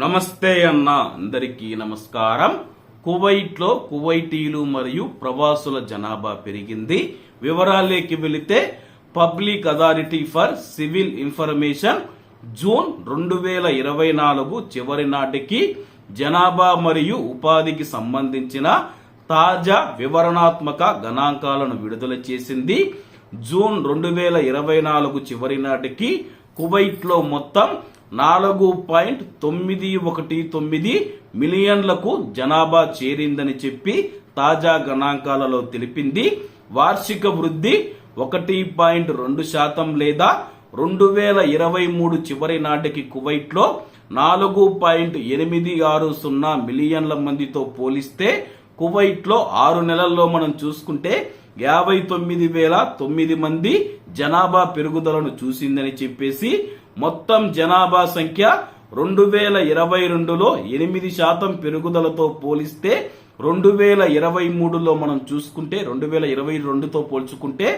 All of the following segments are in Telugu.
నమస్తే అన్న అందరికీ నమస్కారం. కువైట్లో కువైటీలు మరియు ప్రవాసుల జనాభా పెరిగింది. వివరాలేకి వెళితే public authority for civil information June రెండు వేల ఇరవై నాలుగు చివరి నాటికి జనాభా మరియు ఉపాధికి సంబంధించిన తాజా వివరణాత్మక గణాంకాలను విడుదల చేసింది. జూన్ రెండు వేల ఇరవై నాలుగు చివరి నాటికి కువైట్లో మొత్తం నాలుగు పాయింట్ తొమ్మిది ఒకటి తొమ్మిది మిలియన్లకు జనాభా చేరిందని చెప్పి తాజా గణాంకాలలో తెలిపింది. వార్షిక వృద్ధి ఒకటి పాయింట్ రెండు శాతం లేదా రెండు వేల ఇరవై మూడు చివరి నాటికి కువైట్లో నాలుగు పాయింట్ ఎనిమిది ఆరు సున్నా మిలియన్ల మందితో పోలిస్తే కువైట్లో ఆరు నెలల్లో మనం చూసుకుంటే యాభై తొమ్మిది వేల తొమ్మిది మంది జనాభా పెరుగుదలను చూసిందని చెప్పేసి మొత్తం జనాభా సంఖ్య రెండు వేల ఇరవై రెండులో ఎనిమిది శాతం పెరుగుదలతో పోలిస్తే రెండు వేల ఇరవై మూడులో మనం చూసుకుంటే రెండు వేల ఇరవై రెండుతో పోల్చుకుంటే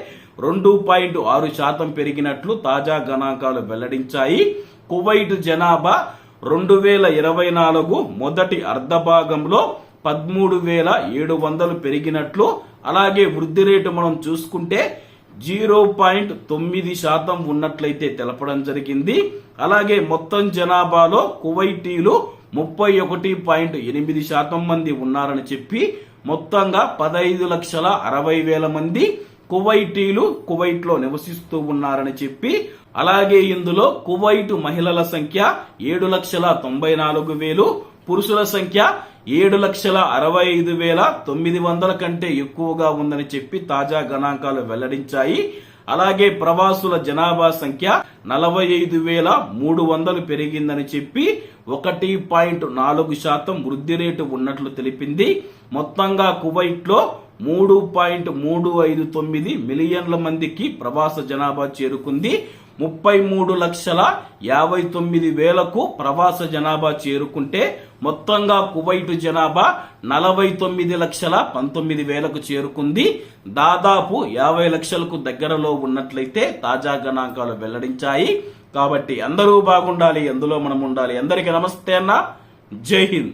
రెండు పాయింట్ ఆరు శాతం పెరిగినట్లు తాజా గణాంకాలు వెల్లడించాయి. కువైట్ జనాభా రెండు వేల ఇరవై నాలుగు మొదటి అర్ధభాగంలో పదమూడు వేల ఏడు వందలు పెరిగినట్లు అలాగే వృద్ధి రేటు మనం చూసుకుంటే జీరో పాయింట్ తొమ్మిది శాతం ఉన్నట్లయితే తెలపడం జరిగింది. అలాగే మొత్తం జనాభాలో కువైటీలు ముప్పై ఒకటి పాయింట్ ఎనిమిది శాతం మంది ఉన్నారని చెప్పి మొత్తంగా పదహైదు లక్షల అరవై వేల మంది కువైటీలు కువైట్లో నివసిస్తూ ఉన్నారని చెప్పి అలాగే ఇందులో కువైట్ మహిళల సంఖ్య ఏడు లక్షల తొంభై నాలుగు వేలు పురుషుల సంఖ్య ఏడు లక్షల అరవై ఐదు వేల తొమ్మిది వందల కంటే ఎక్కువగా ఉందని చెప్పి తాజా గణాంకాలు వెల్లడించాయి. అలాగే ప్రవాసుల జనాభా సంఖ్య నలభై ఐదు వేల మూడు వందలు పెరిగిందని చెప్పి ఒకటి పాయింట్ నాలుగు శాతం వృద్ధి రేటు ఉన్నట్లు తెలిపింది. మొత్తంగా కువైట్లో మూడు పాయింట్ మూడు ఐదు తొమ్మిది మిలియన్ల మందికి ప్రవాస జనాభా చేరుకుంది. ముప్పై మూడు లక్షల యాభై తొమ్మిది వేలకు ప్రవాస జనాభా చేరుకుంటే మొత్తంగా కువైటు జనాభా నలభై తొమ్మిది లక్షల పంతొమ్మిది వేలకు చేరుకుంది. దాదాపు యాభై లక్షలకు దగ్గరలో ఉన్నట్లయితే తాజా గణాంకాలు వెల్లడించాయి. కాబట్టి అందరూ బాగుండాలి అందులో మనం ఉండాలి. అందరికీ నమస్తే అన్న. జై హింద్.